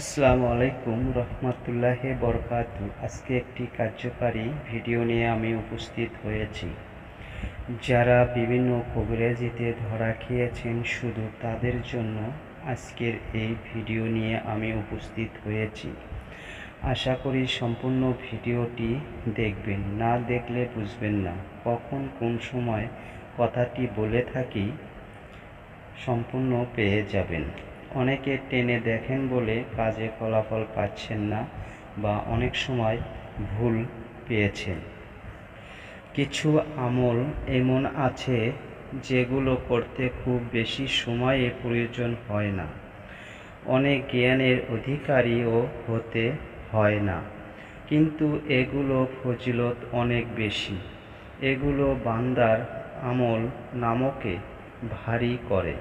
আসসালামু আলাইকুম রহমতুল্লাহ বরকাত। আজকে একটি কার্যকারী ভিডিও নিয়ে আমি উপস্থিত হয়েছি। যারা বিভিন্ন কবিরাজিতে ধরা খেয়েছেন শুধু তাদের জন্য আজকের এই ভিডিও নিয়ে আমি উপস্থিত হয়েছি। আশা করি সম্পূর্ণ ভিডিওটি দেখবেন। না দেখলে বুঝবেন না কখন কোন সময় কথাটি বলে থাকি সম্পূর্ণ পেয়ে যাবেন। অনেকে টেনে দেখেন বলে কাজে ফলাফল পাচ্ছেন না বা অনেক সময় ভুল পেয়েছেন। কিছু আমল এমন আছে যেগুলো করতে খুব বেশি সময়ে প্রয়োজন হয় না। অনেক জ্ঞানের অধিকারীও হতে হয় না। কিন্তু এগুলো ফজিলত অনেক বেশি। এগুলো বান্দার আমল নামকে ভারী করে।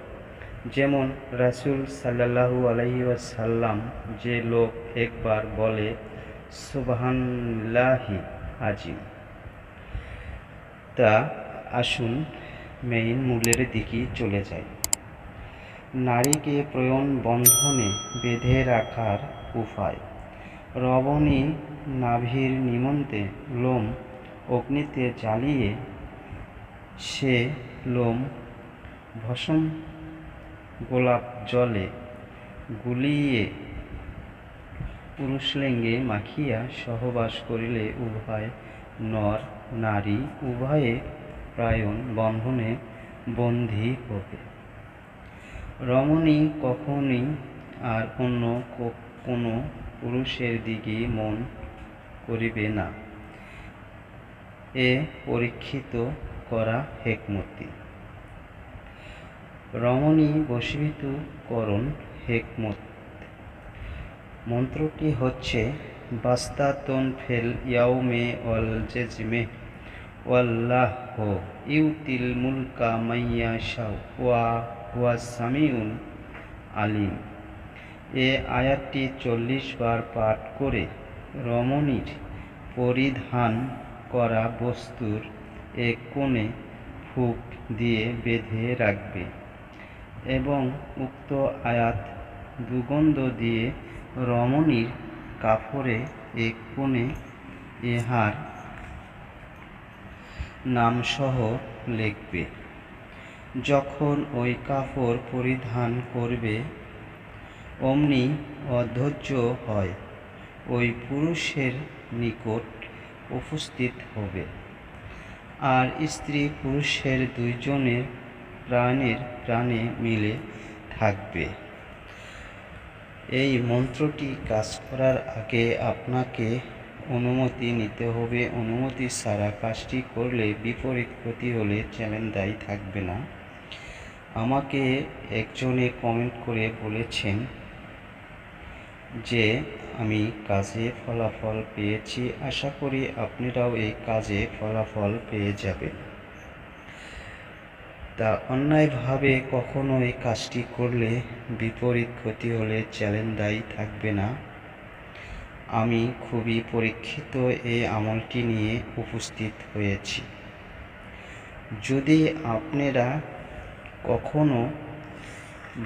যেমন রাসুল সাল্লাহু আলহি সাল্লাম যে লোক একবার বলে, সুবহানাল্লাহি আজিম। তা আসুন মেইন মূলের দিকে চলে যায় নারীকে প্রয়ণ বন্ধনে বেঁধে রাখার উপায়। রবণী নাভির নিমন্তে লোম অগ্নিতে জ্বালিয়ে সে লোম ভসম গোলাপ জলে গুলিয়ে পুরুষলিঙ্গে মাখিয়া সহবাস করিলে উভয় নর, নারী, উভয়ে প্রায়ণ বন্ধনে বন্দী হবে। রমণী কখনই আর অন্য কোনো পুরুষের দিকে মন করিবে না। এ পরীক্ষিত করা হেকমতি। রমণী বশীভূত করণ হেকমত। মন্ত্রটি হচ্ছে বাস্তাতন ফেল ইয়াউমে ওয়াল জেজমে, ওয়াল্লাহ ইউতিল মুলকা মাইয়া শাও, ওয়া হুয়া সামিউন আলিম। এ আয়াতটি চল্লিশ বার পাঠ করে রমণীর পরিধান করা বস্তুর এক কোণে ফুক দিয়ে বেঁধে রাখবে। এবং উক্ত আয়াত দুগন্ধ দিয়ে রমণীর কাপড়ে এক কোণে ইহার নামসহ লিখবে। যখন ওই কাপড় পরিধান করবে, অমনি অধৈর্য হয়, ওই পুরুষের নিকট উপস্থিত হবে। আর স্ত্রী পুরুষের দুইজনের প্রাণের প্রাণে মিলে থাকবে। এই মন্ত্রটি কাজ করার আগে আপনাকে অনুমতি নিতে হবে। অনুমতি ছাড়া কাজটি করলে বিপরীত ক্ষতি হলে চ্যালেঞ্জ দায়ী থাকবে না। আমাকে একজনে কমেন্ট করে বলেছেন যে, আমি কাজে ফলাফল পেয়েছি। আশা করি আপনারাও এই কাজে ফলাফল পেয়ে যাবেন। তা অন্যায়ভাবে কখনো এই কাজটি করলে বিপরীত ক্ষতি হলে চ্যালেঞ্জ দায়ী থাকবে না। আমি খুবই পরীক্ষিত এই আমলটি নিয়ে উপস্থিত হয়েছি। যদি আপনারা কখনো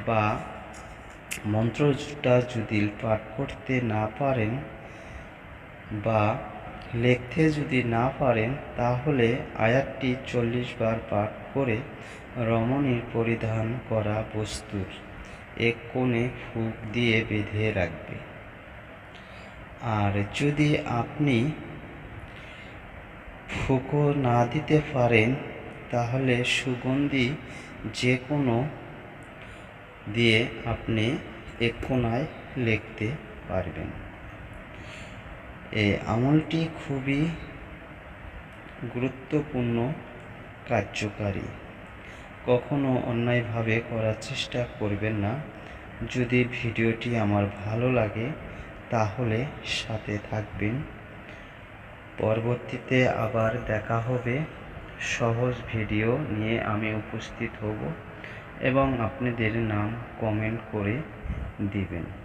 বা মন্ত্রটা যদি পাঠ করতে না পারেন বা লিখতে যদি না পারেন, তাহলে আয়াতটি চল্লিশ বার পাঠ করে রমণীর পরিধান করা বস্তুর এক কোণে ফুক দিয়ে বেঁধে রাখবে। আর যদি আপনি ফুকো না দিতে পারেন, তাহলে সুগন্ধি যে কোনো দিয়ে আপনি এক কোনায় লিখতে পারবেন। এই আমলটি খুবই গুরুত্বপূর্ণ, কার্যকারী। কখনো অন্যায়ভাবে করার চেষ্টা করবেন না। যদি ভিডিওটি আমার ভালো লাগে, তাহলে সাথে থাকবেন। পরবর্তীতে আবার দেখা হবে। সহজ ভিডিও নিয়ে আমি উপস্থিত হব এবং আপনাদের নাম কমেন্ট করে দিবেন।